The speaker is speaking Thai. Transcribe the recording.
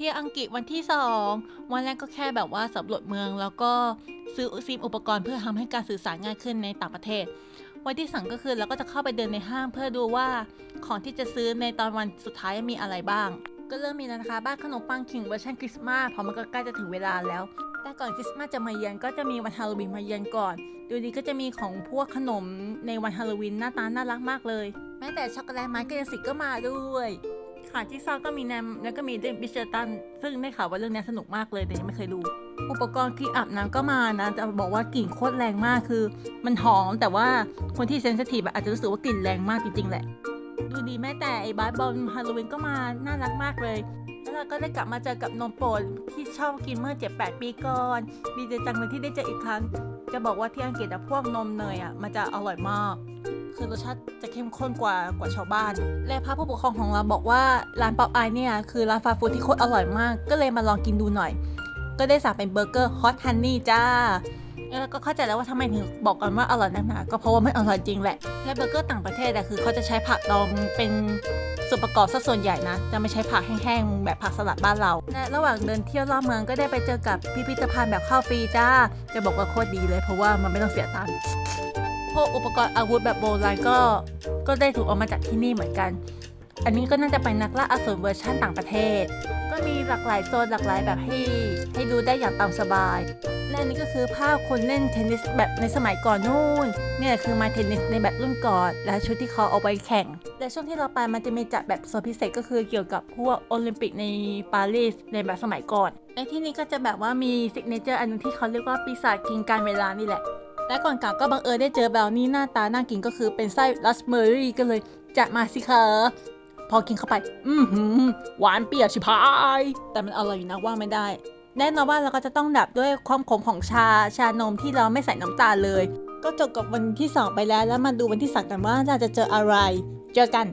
ที่อังกฤษวันที่สองวันแรกก็แค่แบบว่าสำรวจเมือง แล้วก็ซื้อซิมอุปกรณ์เพื่อทำให้การสื่อสารง่ายขึ้นในต่างประเทศ วันที่สองก็คือเราก็จะเข้าไปเดินในห้างเพื่อดูว่าของที่จะซื้อในตอนวันสุดท้ายมีอะไรบ้าง ก็เริ่มมีแล้วนะคะ บ้านขนมปังขิงเวอร์ชันคริสต์มาสเพราะมันก็ใกล้จะถึงเวลาแล้วแต่ก่อนคริสต์มาสจะมาเยือนก็จะมีวันฮาโลวีนมาเยือนก่อน ดูดีก็จะมีของพวกขนมในวันฮาโลวีนหน้าตาน่ารักมากเลย แม้แต่ช็อกโกแลตไม้กระสิกก็มาด้วย ค่ะที่ซอกก็มีแนมแล้วก็มีเดนบิชเชตันซึ่งได้ข่าวว่าเรื่องนี้สนุกมากเลยแต่ยังไม่เคยดูอุปกรณ์ที่อาบน้ำก็มานะจะบอกว่ากลิ่นโคตรแรงมากคือ มันหอมแต่ว่าคนที่เซนซิทีฟอาจจะรู้สึกว่ากลิ่นแรงมากจริง ๆ แหละ ดูดีแม้แต่ไอ้บาสบอลฮาโลวีนก็มาน่ารักมากเลย แล้วเราก็ได้กลับมาเจอกับนมโปรดที่ชอบกินเมื่อ 7-8 ปีก่อนดีใจจังเลยที่ได้เจออีกครั้ง จะบอกว่าที่อังกฤษอะพวกนมเนยอะมันจะอร่อยมาก คือรสชาติจะเข้มข้นกว่ากว่าชาวบ้าน และพระผู้ปกครองของเราบอกว่าร้านป๊อปไอเนี่ยคือร้านฟาสต์ฟู้ดที่โคตรอร่อยมาก ก็เลยมาลองกินดูหน่อย ก็ได้สั่งเป็นเบอร์เกอร์ฮอตฮันนี่จ้าแล้วก็เข้าใจแล้วว่าทำไมถึงบอกกันว่าอร่อยนักหนาก็เพราะว่ามันอร่อยจริงแหละ และเบอร์เกอร์ต่างประเทศอะคือเขาจะใช้ผักดองเป็นส่วนประกอบซะส่วนใหญ่นะ จะไม่ใช้ผักแห้งๆ แบบผักสลัดบ้านเรา และระหว่างเดินเที่ยวรอบเมืองก็ได้ไปเจอกับพิพิธภัณฑ์แบบข้าวฟรีจ้า จะบอกว่าโคตรดีเลยเพราะว่ามันไม่ต้องเสียตังค์ พวกอุปกรณ์อาวุธแบบโบราณก็ ก็ได้ถูกเอามาจากที่นี่เหมือนกัน อันนี้ก็น่าจะเป็นนักล่าอสูรเวอร์ชันต่างประเทศ ก็มีหลากหลายโซนหลากหลายแบบให้ให้ดูได้อย่างตามสบาย และนนี้ก็คือภาพคนเล่นเทนนิสแบบในสมัยก่อนนู่น เนี่ยคือมาเทนนิสในแบบรุ่นก่อน และชุดที่เขาเอาไว้แข่ง และช่วงที่เราไปมันจะมีจัดแบบโซนพิเศษก็คือเกี่ยวกับพวกโอลิมปิกในปารีสในแบบสมัยก่อนและที่นี่ก็จะแบบว่ามีซิกเนเจอร์อันนึงที่เขาเรียกว่าปีศาจกินการเวลานี่แหละ และก่อนกลับก็บังเอิญได้เจอบราวนี่หน้าตาน่ากินก็คือเป็นไส้รัสเบอร์รี่ก็เลยจัดมาสิคะพอกินเข้าไป อือหือหวานเปรี้ยวชิพาย แต่มันอร่อยอยู่นะว่าไม่ได้ แน่นอนว่าเราก็จะต้องดับด้วยความขมของชาชานมที่เราไม่ใส่น้ำตาลเลย ก็จบกับวันที่ 2 ไปแล้วแล้วมาดูวันที่3กันว่าเราจะเจออะไร เจอกัน